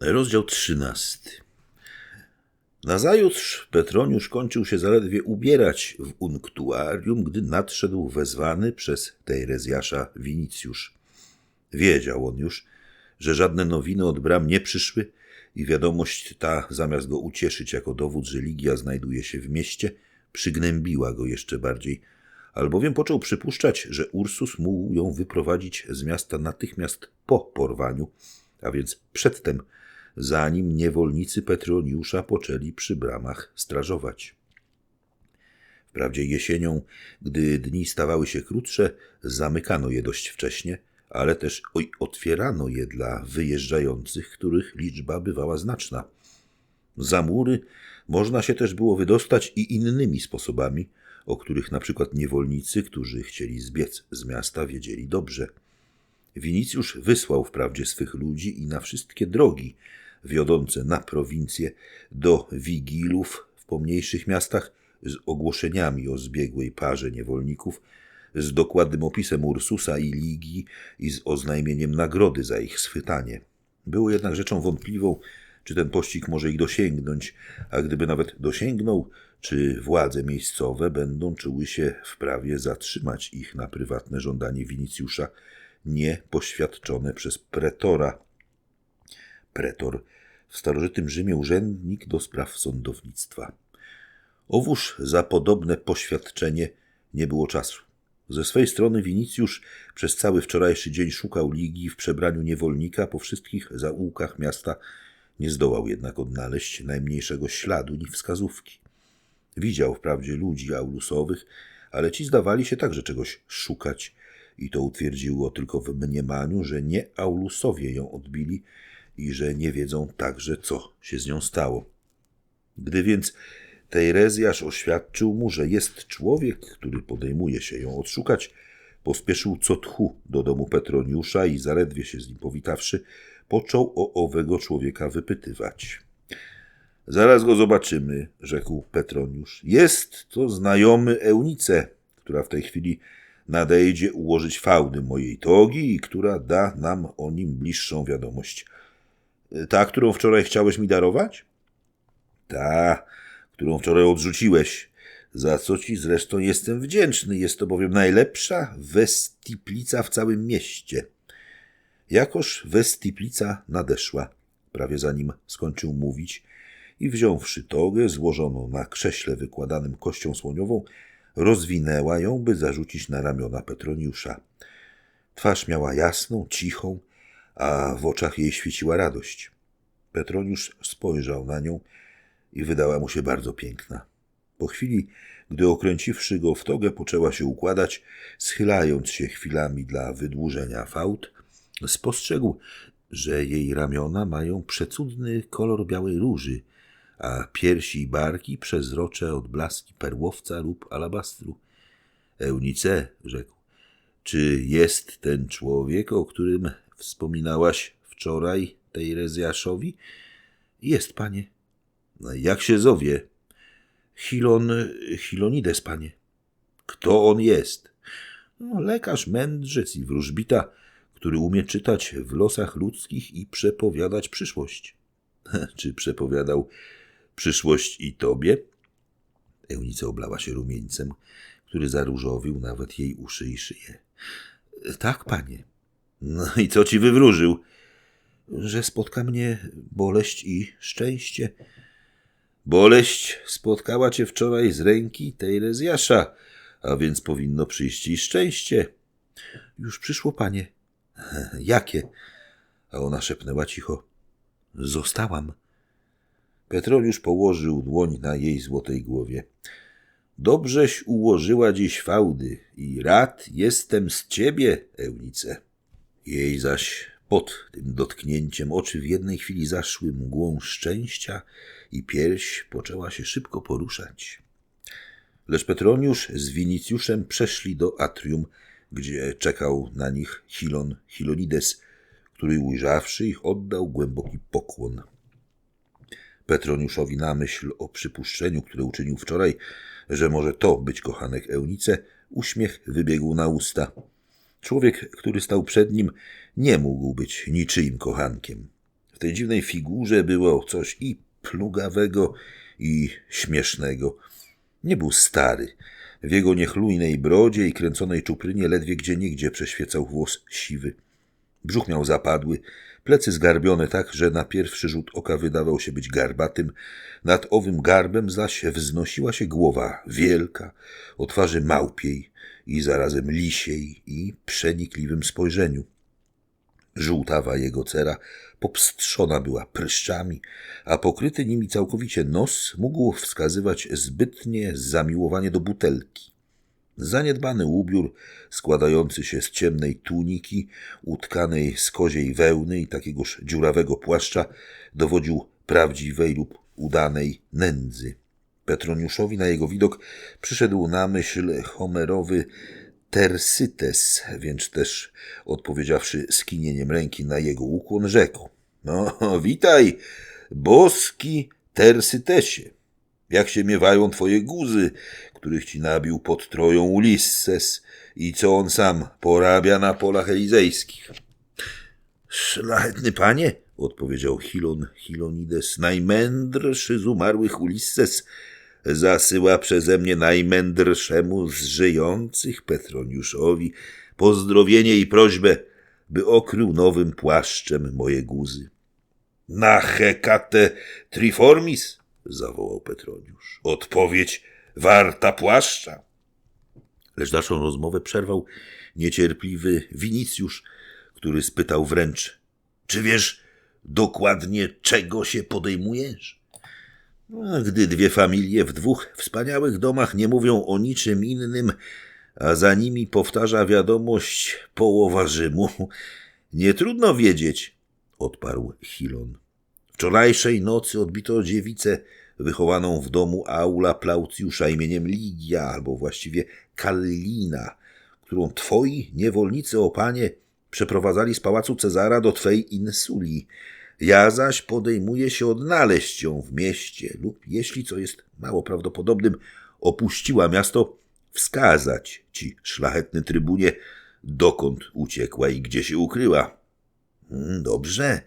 Rozdział trzynasty. Nazajutrz Petroniusz kończył się zaledwie ubierać w unktuarium, gdy nadszedł wezwany przez Tejrezjasza Winicjusz. Wiedział on już, że żadne nowiny od bram nie przyszły i wiadomość ta, zamiast go ucieszyć jako dowód, że Ligia znajduje się w mieście, przygnębiła go jeszcze bardziej, albowiem począł przypuszczać, że Ursus mógł ją wyprowadzić z miasta natychmiast po porwaniu, a więc przedtem, zanim niewolnicy Petroniusza poczęli przy bramach strażować. Wprawdzie jesienią, gdy dni stawały się krótsze, zamykano je dość wcześnie, ale też otwierano je dla wyjeżdżających, których liczba bywała znaczna. Za mury można się też było wydostać i innymi sposobami, o których na przykład niewolnicy, którzy chcieli zbiec z miasta, wiedzieli dobrze. Winicjusz wysłał wprawdzie swych ludzi i na wszystkie drogi wiodące na prowincję do wigilów w pomniejszych miastach z ogłoszeniami o zbiegłej parze niewolników, z dokładnym opisem Ursusa i Ligii i z oznajmieniem nagrody za ich schwytanie. Było jednak rzeczą wątpliwą, czy ten pościg może ich dosięgnąć, a gdyby nawet dosięgnął, czy władze miejscowe będą czuły się w prawie zatrzymać ich na prywatne żądanie Winicjusza, nie poświadczone przez pretora. Pretor w starożytnym Rzymie urzędnik do spraw sądownictwa. Owóż za podobne poświadczenie nie było czasu. Ze swej strony Winicjusz przez cały wczorajszy dzień szukał ligi w przebraniu niewolnika po wszystkich zaułkach miasta, nie zdołał jednak odnaleźć najmniejszego śladu ni wskazówki. Widział wprawdzie ludzi aulusowych, ale ci zdawali się także czegoś szukać i to utwierdziło tylko w mniemaniu, że nie aulusowie ją odbili i że nie wiedzą także, co się z nią stało. Gdy więc Tejrezjasz oświadczył mu, że jest człowiek, który podejmuje się ją odszukać, pospieszył co tchu do domu Petroniusza i zaledwie się z nim powitawszy, począł o owego człowieka wypytywać. Zaraz go zobaczymy, rzekł Petroniusz. Jest to znajomy Eunice, która w tej chwili nadejdzie ułożyć fałdy mojej togi i która da nam o nim bliższą wiadomość. Ta, którą wczoraj chciałeś mi darować? Ta, którą wczoraj odrzuciłeś, za co ci zresztą jestem wdzięczny. Jest to bowiem najlepsza westiplica w całym mieście. Jakoż westiplica nadeszła, prawie zanim skończył mówić, i wziąwszy togę złożoną na krześle wykładanym kością słoniową, rozwinęła ją, by zarzucić na ramiona Petroniusza. Twarz miała jasną, cichą, a w oczach jej świeciła radość. Petroniusz spojrzał na nią i wydała mu się bardzo piękna. Po chwili, gdy okręciwszy go w togę, poczęła się układać, schylając się chwilami dla wydłużenia fałd, spostrzegł, że jej ramiona mają przecudny kolor białej róży, a piersi i barki przezrocze odblaski perłowca lub alabastru. Eunice, rzekł, czy jest ten człowiek, o którym wspominałaś wczoraj tej Rezjaszowi? Jest, panie. No, jak się zowie? Hilon, Hilonides, panie. Kto on jest? No, lekarz, mędrzec i wróżbita, który umie czytać w losach ludzkich i przepowiadać przyszłość. Czy przepowiadał przyszłość i tobie? Eunice oblała się rumieńcem, który zaróżowił nawet jej uszy i szyję. Tak, panie. No i co ci wywróżył? Że spotka mnie boleść i szczęście. Boleść spotkała cię wczoraj z ręki tej Rezjasza, a więc powinno przyjść i szczęście. Już przyszło, panie. Jakie? A ona szepnęła cicho. Zostałam. Petroniusz położył dłoń na jej złotej głowie. Dobrześ ułożyła dziś fałdy i rad jestem z ciebie, Eunice. Jej zaś pod tym dotknięciem oczy w jednej chwili zaszły mgłą szczęścia i pierś poczęła się szybko poruszać. Lecz Petroniusz z Winicjuszem przeszli do atrium, gdzie czekał na nich Hilon Hilonides, który ujrzawszy ich oddał głęboki pokłon. Petroniuszowi na myśl o przypuszczeniu, które uczynił wczoraj, że może to być kochanek Eunice, uśmiech wybiegł na usta – Człowiek, który stał przed nim, nie mógł być niczyim kochankiem. W tej dziwnej figurze było coś i plugawego, i śmiesznego. Nie był stary. W jego niechlujnej brodzie i kręconej czuprynie ledwie gdzie nigdzie przeświecał włos siwy. Brzuch miał zapadły, plecy zgarbione tak, że na pierwszy rzut oka wydawał się być garbatym. Nad owym garbem zaś wznosiła się głowa wielka, o twarzy małpiej i zarazem lisiej i przenikliwym spojrzeniu. Żółtawa jego cera popstrzona była pryszczami, a pokryty nimi całkowicie nos mógł wskazywać zbytnie zamiłowanie do butelki. Zaniedbany ubiór, składający się z ciemnej tuniki, utkanej z koziej wełny i takiegoż dziurawego płaszcza, dowodził prawdziwej lub udanej nędzy. Petroniuszowi na jego widok przyszedł na myśl homerowy Tersytes, więc też odpowiedziawszy skinieniem ręki na jego ukłon, rzekł: No, witaj, boski Tersytesie. Jak się miewają twoje guzy, których ci nabił pod troją Ulisses i co on sam porabia na polach elizejskich? Szlachetny panie, odpowiedział Hilon Hilonides, najmędrszy z umarłych Ulisses, zasyła przeze mnie najmędrszemu z żyjących Petroniuszowi pozdrowienie i prośbę, by okrył nowym płaszczem moje guzy. Na hekate triformis, zawołał Petroniusz. Odpowiedź warta płaszcza. Lecz naszą rozmowę przerwał niecierpliwy Winicjusz, który spytał wręcz, czy wiesz dokładnie czego się podejmujesz? No, gdy dwie familie w dwóch wspaniałych domach nie mówią o niczym innym, a za nimi powtarza wiadomość połowa Rzymu, nie trudno wiedzieć, odparł Hilon. Wczorajszej nocy odbito dziewicę wychowaną w domu Aula Plaucjusza imieniem Ligia, albo właściwie Kallina, którą twoi niewolnicy, o panie, przeprowadzali z pałacu Cezara do twej insulii. Ja zaś podejmuję się odnaleźć ją w mieście lub, jeśli co jest mało prawdopodobnym, opuściła miasto, wskazać ci, szlachetny trybunie, dokąd uciekła i gdzie się ukryła. Hmm, dobrze,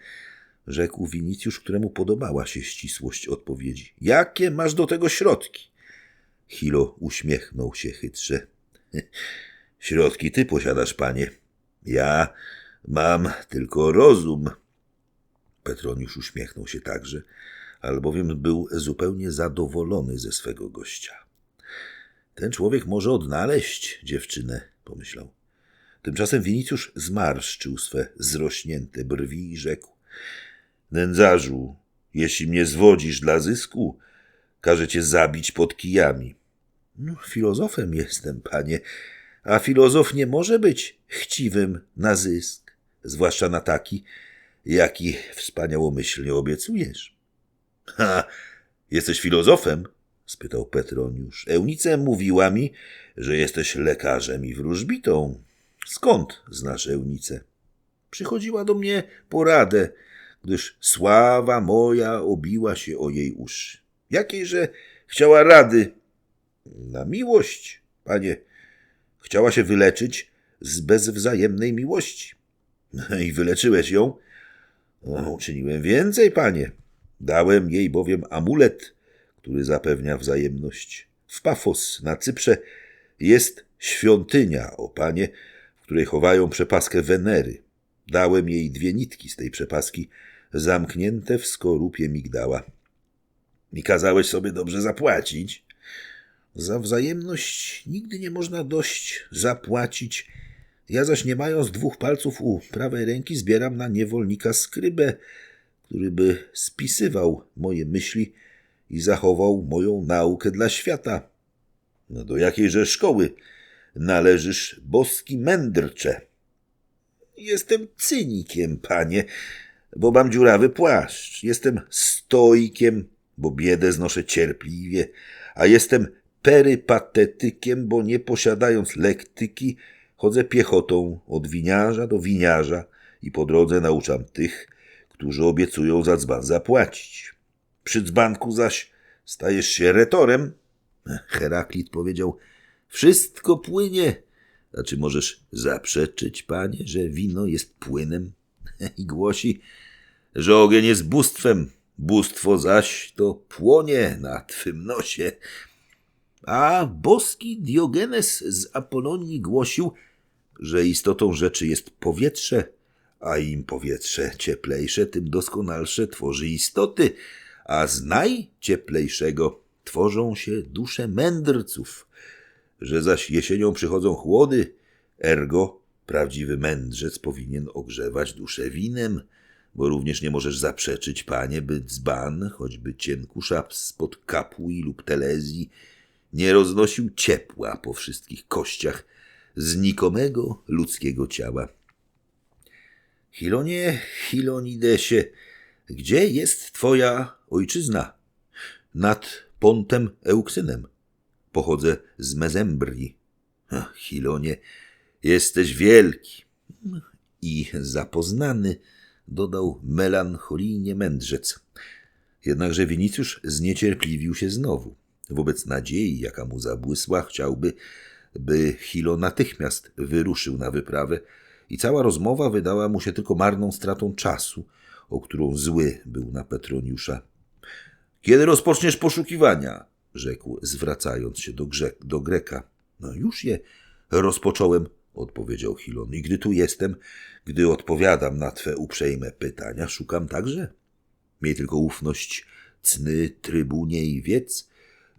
rzekł Winicjusz, któremu podobała się ścisłość odpowiedzi. Jakie masz do tego środki? Hilo uśmiechnął się chytrze. Środki ty posiadasz, panie. Ja mam tylko rozum. Petroniusz uśmiechnął się także, albowiem był zupełnie zadowolony ze swego gościa. Ten człowiek może odnaleźć dziewczynę, pomyślał. Tymczasem Winicjusz zmarszczył swe zrośnięte brwi i rzekł. Nędzarzu, jeśli mnie zwodzisz dla zysku, każę cię zabić pod kijami. No, filozofem jestem, panie, a filozof nie może być chciwym na zysk, zwłaszcza na taki, jaki wspaniałomyślnie obiecujesz. Ha, jesteś filozofem? spytał Petroniusz. Eunice mówiła mi, że jesteś lekarzem i wróżbitą. Skąd znasz Eunicę? Przychodziła do mnie poradę, gdyż sława moja obiła się o jej uszy. Jakiejże chciała rady? Na miłość, panie. Chciała się wyleczyć z bezwzajemnej miłości. I wyleczyłeś ją? Uczyniłem więcej, panie. Dałem jej bowiem amulet, który zapewnia wzajemność. W Pafos na Cyprze jest świątynia, o panie, w której chowają przepaskę Wenery. Dałem jej dwie nitki z tej przepaski, zamknięte w skorupie migdała. I kazałeś sobie dobrze zapłacić. Za wzajemność nigdy nie można dość zapłacić. Ja zaś nie mając dwóch palców u prawej ręki zbieram na niewolnika skrybę, który by spisywał moje myśli i zachował moją naukę dla świata. No do jakiejże szkoły należysz, boski mędrcze? Jestem cynikiem, panie, bo mam dziurawy płaszcz. Jestem stoikiem, bo biedę znoszę cierpliwie, a jestem perypatetykiem, bo nie posiadając lektyki, chodzę piechotą od winiarza do winiarza i po drodze nauczam tych, którzy obiecują za dzban zapłacić. Przy dzbanku zaś stajesz się retorem. Heraklit powiedział, wszystko płynie. A czy możesz zaprzeczyć, panie, że wino jest płynem? I głosi, że ogień jest bóstwem, bóstwo zaś to płonie na twym nosie. A boski Diogenes z Apolonii głosił, że istotą rzeczy jest powietrze, a im powietrze cieplejsze, tym doskonalsze tworzy istoty, a z najcieplejszego tworzą się dusze mędrców, że zaś jesienią przychodzą chłody, ergo prawdziwy mędrzec powinien ogrzewać duszę winem, bo również nie możesz zaprzeczyć, panie, by dzban, choćby cienku szap spod kapui lub telezji, nie roznosił ciepła po wszystkich kościach znikomego ludzkiego ciała. Hilonie, Hilonidesie, gdzie jest twoja ojczyzna? Nad Pontem Euksynem. Pochodzę z Mezembrii. Ach, Hilonie, jesteś wielki i zapoznany, dodał melancholijnie mędrzec. Jednakże Winicjusz zniecierpliwił się znowu. Wobec nadziei, jaka mu zabłysła, chciałby, by Hilo natychmiast wyruszył na wyprawę i cała rozmowa wydała mu się tylko marną stratą czasu, o którą zły był na Petroniusza. Kiedy rozpoczniesz poszukiwania? rzekł, zwracając się do, Grze do Greka. No już je rozpocząłem, odpowiedział Hilon. I gdy tu jestem, gdy odpowiadam na twe uprzejme pytania, szukam także. Miej tylko ufność, cny, trybunie i wiedz,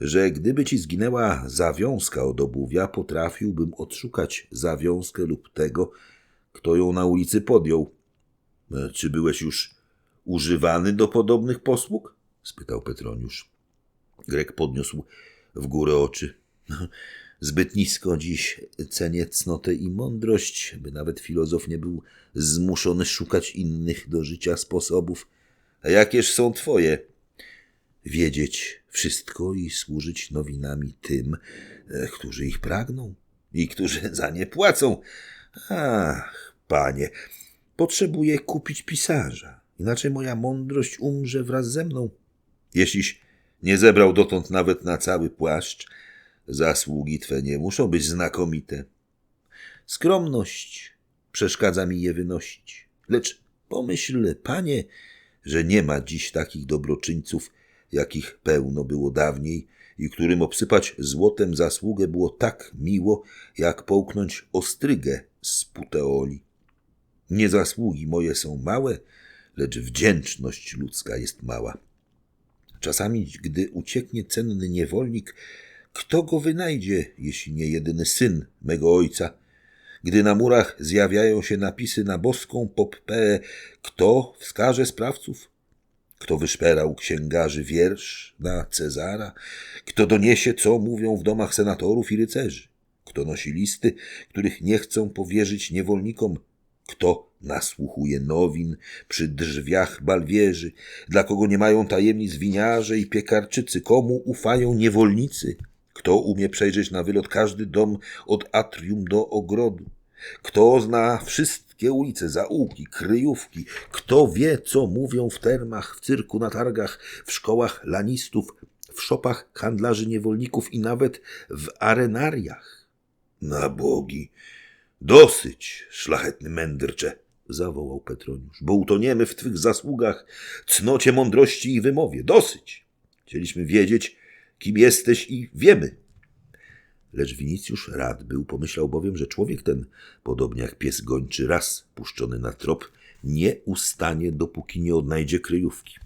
że gdyby ci zginęła zawiązka od obuwia, potrafiłbym odszukać zawiązkę lub tego, kto ją na ulicy podjął. E, czy byłeś już używany do podobnych posług? spytał Petroniusz. Grek podniósł w górę oczy. Zbyt nisko dziś cenię cnotę i mądrość, by nawet filozof nie był zmuszony szukać innych do życia sposobów. A jakież są twoje? Wiedzieć wszystko i służyć nowinami tym, e, którzy ich pragną i którzy za nie płacą. Ach, panie, potrzebuję kupić pisarza, inaczej moja mądrość umrze wraz ze mną. Jeśliś nie zebrał dotąd nawet na cały płaszcz, zasługi twe nie muszą być znakomite. Skromność przeszkadza mi je wynosić. Lecz pomyśl, panie, że nie ma dziś takich dobroczyńców, jakich pełno było dawniej i którym obsypać złotem zasługę było tak miło, jak połknąć ostrygę z puteoli. Nie zasługi moje są małe, lecz wdzięczność ludzka jest mała. Czasami, gdy ucieknie cenny niewolnik, kto go wynajdzie, jeśli nie jedyny syn mego ojca? Gdy na murach zjawiają się napisy na boską poppeę, kto wskaże sprawców? Kto wyszperał księgarzy wiersz na Cezara? Kto doniesie, co mówią w domach senatorów i rycerzy? Kto nosi listy, których nie chcą powierzyć niewolnikom? Kto nasłuchuje nowin przy drzwiach balwierzy? Dla kogo nie mają tajemnic winiarze i piekarczycy? Komu ufają niewolnicy? Kto umie przejrzeć na wylot każdy dom od atrium do ogrodu? Kto zna wszystkie ulice, zaułki, kryjówki? Kto wie, co mówią w termach, w cyrku, na targach, w szkołach lanistów, w szopach handlarzy niewolników i nawet w arenariach? Na bogi! Dosyć, szlachetny mędrcze! zawołał Petroniusz, bo utoniemy w twych zasługach, cnocie mądrości i wymowie. Dosyć! Chcieliśmy wiedzieć, kim jesteś i wiemy. Lecz Winicjusz rad był, pomyślał bowiem, że człowiek ten, podobnie jak pies gończy raz puszczony na trop, nie ustanie, dopóki nie odnajdzie kryjówki.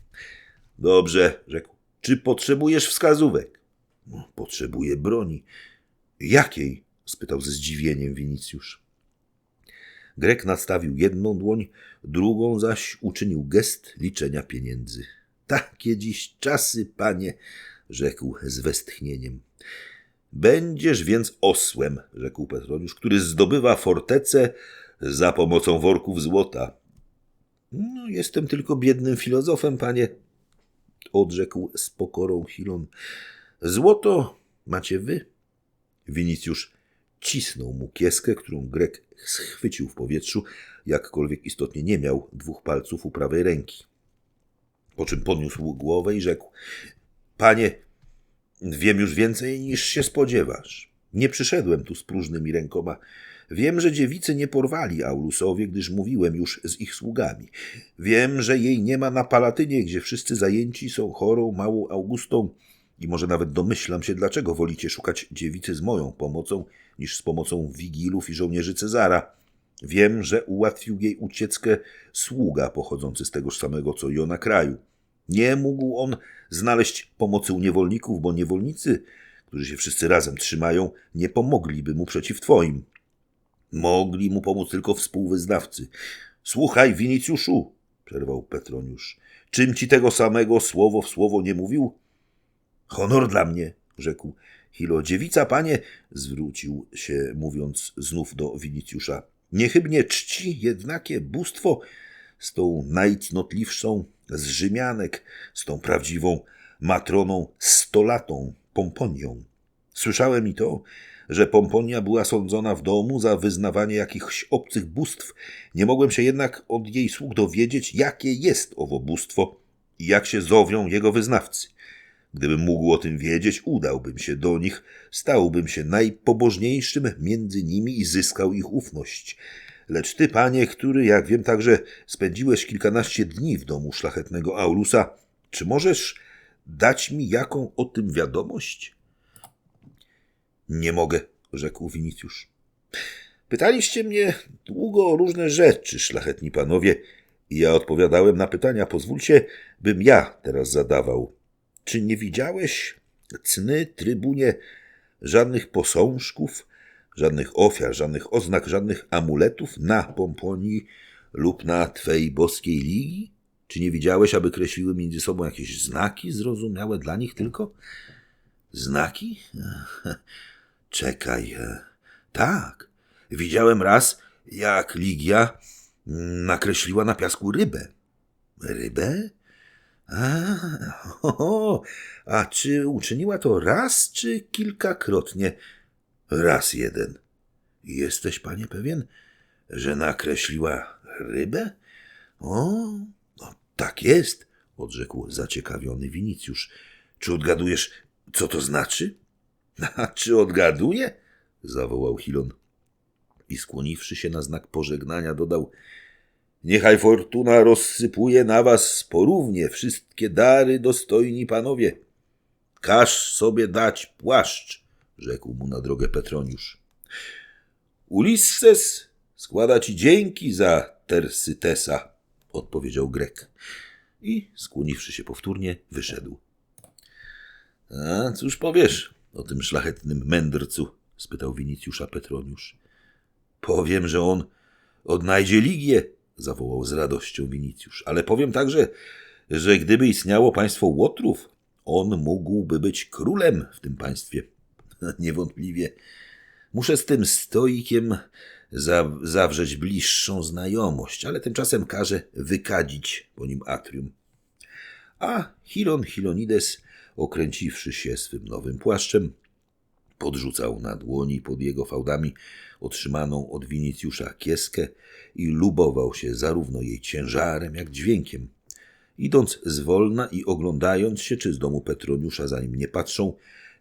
Dobrze, rzekł. Czy potrzebujesz wskazówek? No, potrzebuję broni. Jakiej? spytał ze zdziwieniem Winicjusz. Grek nadstawił jedną dłoń, drugą zaś uczynił gest liczenia pieniędzy. Takie dziś czasy, panie, rzekł z westchnieniem. Będziesz więc osłem, rzekł Petroniusz, który zdobywa fortecę za pomocą worków złota. No, jestem tylko biednym filozofem, panie, odrzekł z pokorą Hilon. Złoto macie wy. Winicjusz cisnął mu kieskę, którą Grek schwycił w powietrzu, jakkolwiek istotnie nie miał dwóch palców u prawej ręki. Po czym podniósł głowę i rzekł: Panie, wiem już więcej niż się spodziewasz. Nie przyszedłem tu z próżnymi rękoma. Wiem, że dziewicy nie porwali Aulusowie, gdyż mówiłem już z ich sługami. Wiem, że jej nie ma na Palatynie, gdzie wszyscy zajęci są chorą małą Augustą i może nawet domyślam się, dlaczego wolicie szukać dziewicy z moją pomocą, niż z pomocą wigilów i żołnierzy Cezara. Wiem, że ułatwił jej ucieczkę sługa pochodzący z tegoż samego co i ona kraju. Nie mógł on znaleźć pomocy u niewolników, bo niewolnicy, którzy się wszyscy razem trzymają, nie pomogliby mu przeciw twoim. Mogli mu pomóc tylko współwyznawcy. Słuchaj, Winicjuszu, przerwał Petroniusz, czym ci tego samego słowo w słowo nie mówił? Honor dla mnie, rzekł Hilo. Dziewica, panie, zwrócił się, mówiąc znów do Winicjusza. Niechybnie czci jednakie bóstwo z tą najcnotliwszą z Rzymianek, z tą prawdziwą matroną stolatą, Pomponią. Słyszałem i to, że Pomponia była sądzona w domu za wyznawanie jakichś obcych bóstw. Nie mogłem się jednak od jej sług dowiedzieć, jakie jest owo bóstwo i jak się zowią jego wyznawcy. Gdybym mógł o tym wiedzieć, udałbym się do nich, stałbym się najpobożniejszym między nimi i zyskał ich ufność. Lecz ty, panie, który, jak wiem także, spędziłeś kilkanaście dni w domu szlachetnego Aulusa, czy możesz dać mi jaką o tym wiadomość? Nie mogę, rzekł Winicjusz. Pytaliście mnie długo o różne rzeczy, szlachetni panowie, i ja odpowiadałem na pytania. Pozwólcie, bym ja teraz zadawał. Czy nie widziałeś, cny, trybunie, żadnych posążków, żadnych ofiar, żadnych oznak, żadnych amuletów na Pomponii lub na Twej boskiej ligi? Czy nie widziałeś, aby kreśliły między sobą jakieś znaki zrozumiałe dla nich tylko? Znaki? Czekaj. Tak. Widziałem raz, jak Ligia nakreśliła na piasku rybę. Rybę? A, ho, a czy uczyniła to raz, czy kilkakrotnie? Raz jeden. Jesteś, panie, pewien, że nakreśliła rybę? O, no, tak jest, odrzekł zaciekawiony Winicjusz. Czy odgadujesz, co to znaczy? A czy odgaduje? zawołał Hilon. I skłoniwszy się na znak pożegnania, dodał: Niechaj fortuna rozsypuje na was porównie wszystkie dary, dostojni panowie. Każ sobie dać płaszcz, rzekł mu na drogę Petroniusz. Ulisses składa ci dzięki za Tersytesa, odpowiedział Grek. I, skłoniwszy się powtórnie, wyszedł. A cóż powiesz o tym szlachetnym mędrcu? spytał Winicjusza Petroniusz. Powiem, że on odnajdzie Ligię, zawołał z radością Winicjusz. Ale powiem także, że gdyby istniało państwo Łotrów, on mógłby być królem w tym państwie. Niewątpliwie. Muszę z tym stoikiem za zawrzeć bliższą znajomość, ale tymczasem każę wykadzić po nim atrium. A Hilon Hilonides, okręciwszy się swym nowym płaszczem, podrzucał na dłoni pod jego fałdami otrzymaną od Winicjusza kieskę i lubował się zarówno jej ciężarem, jak dźwiękiem. Idąc zwolna i oglądając się, czy z domu Petroniusza za nim nie patrzą,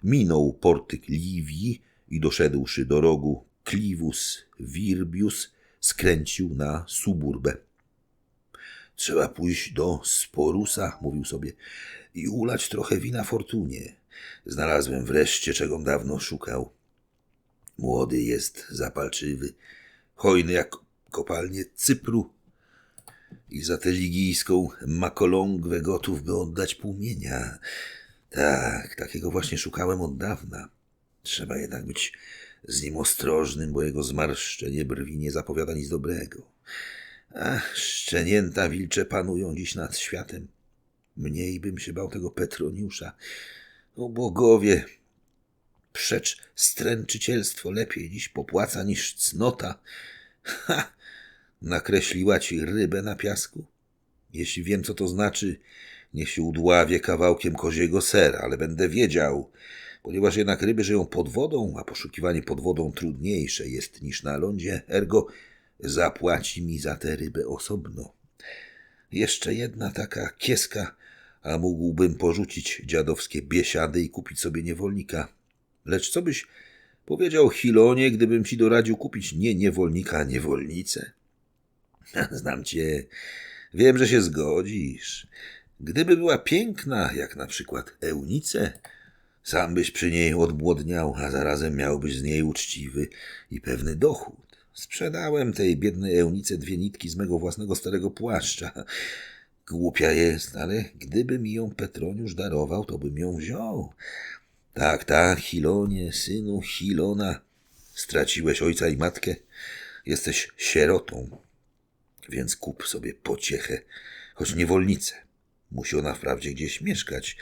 minął portyk Liwii i doszedłszy do rogu Clivus Virbius, skręcił na suburbę. Trzeba pójść do Sporusa, mówił sobie, i ulać trochę wina fortunie. Znalazłem wreszcie, czego dawno szukał. Młody jest, zapalczywy, hojny jak kopalnie Cypru i za tę ligijską makolągwę gotów by oddać płomienia. Tak, takiego właśnie szukałem od dawna. Trzeba jednak być z nim ostrożnym, bo jego zmarszczenie brwi nie zapowiada nic dobrego. Ach, szczenięta wilcze panują dziś nad światem. Mniej bym się bał tego Petroniusza. O bogowie, Przecz stręczycielstwo lepiej dziś popłaca niż cnota. Ha! Nakreśliła ci rybę na piasku? Jeśli wiem, co to znaczy, niech się udławie kawałkiem koziego sera, ale będę wiedział, ponieważ jednak ryby żyją pod wodą, a poszukiwanie pod wodą trudniejsze jest niż na lądzie, ergo zapłaci mi za tę rybę osobno. Jeszcze jedna taka kieska, a mógłbym porzucić dziadowskie biesiady i kupić sobie niewolnika. Lecz co byś Powiedział Hilonie, gdybym ci doradził kupić nie niewolnika, a niewolnicę. Znam cię. Wiem, że się zgodzisz. Gdyby była piękna, jak na przykład Eunice, sam byś przy niej odbłodniał, a zarazem miałbyś z niej uczciwy i pewny dochód. Sprzedałem tej biednej Eunice dwie nitki z mego własnego starego płaszcza. Głupia jest, ale gdyby mi ją Petroniusz darował, to bym ją wziął. Tak, tak, Hilonie, synu Hilona, straciłeś ojca i matkę, jesteś sierotą, więc kup sobie pociechę, choć niewolnicę. Musi ona wprawdzie gdzieś mieszkać,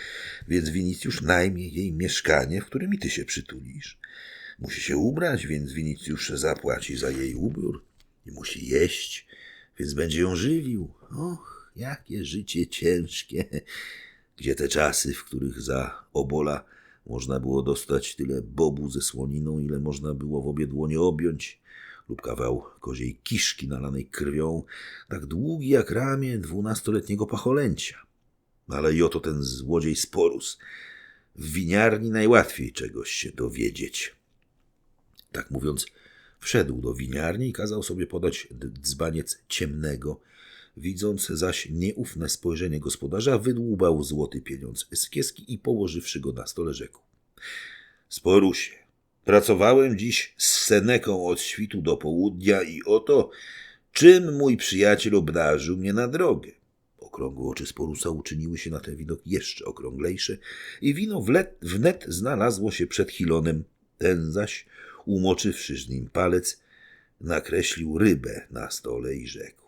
więc Winicjusz najmie jej mieszkanie, w którym i ty się przytulisz. Musi się ubrać, więc Winicjusz zapłaci za jej ubiór i musi jeść, więc będzie ją żywił. Och, jakie życie ciężkie. Gdzie te czasy, w których za obola można było dostać tyle bobu ze słoniną, ile można było w obie dłonie objąć, lub kawał koziej kiszki nalanej krwią, tak długi jak ramię dwunastoletniego pacholęcia. Ale i oto ten złodziej sporus. W winiarni najłatwiej czegoś się dowiedzieć. Tak mówiąc, wszedł do winiarni i kazał sobie podać dzbaniec ciemnego. Widząc zaś nieufne spojrzenie gospodarza, wydłubał złoty pieniądz z kieski i położywszy go na stole rzekł. Sporusie, pracowałem dziś z Seneką od świtu do południa i oto, czym mój przyjaciel obdarzył mnie na drogę. Okrągłe oczy Sporusa uczyniły się na ten widok jeszcze okrąglejsze i wino wlet, wnet znalazło się przed Hilonem. Ten zaś, umoczywszy z nim palec, nakreślił rybę na stole i rzekł.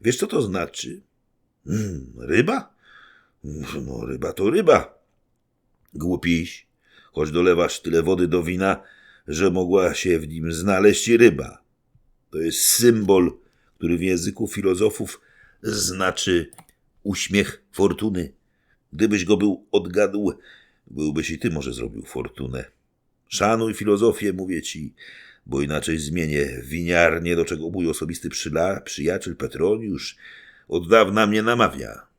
Wiesz, co to znaczy? Hmm, ryba? No, ryba to ryba. Głupiś, choć dolewasz tyle wody do wina, że mogła się w nim znaleźć ryba. To jest symbol, który w języku filozofów znaczy uśmiech fortuny. Gdybyś go był odgadł, byłbyś i ty może zrobił fortunę. Szanuj filozofię, mówię ci, bo inaczej zmienię winiarnię, do czego mój osobisty przyla, przyjaciel Petroniusz od dawna mnie namawia.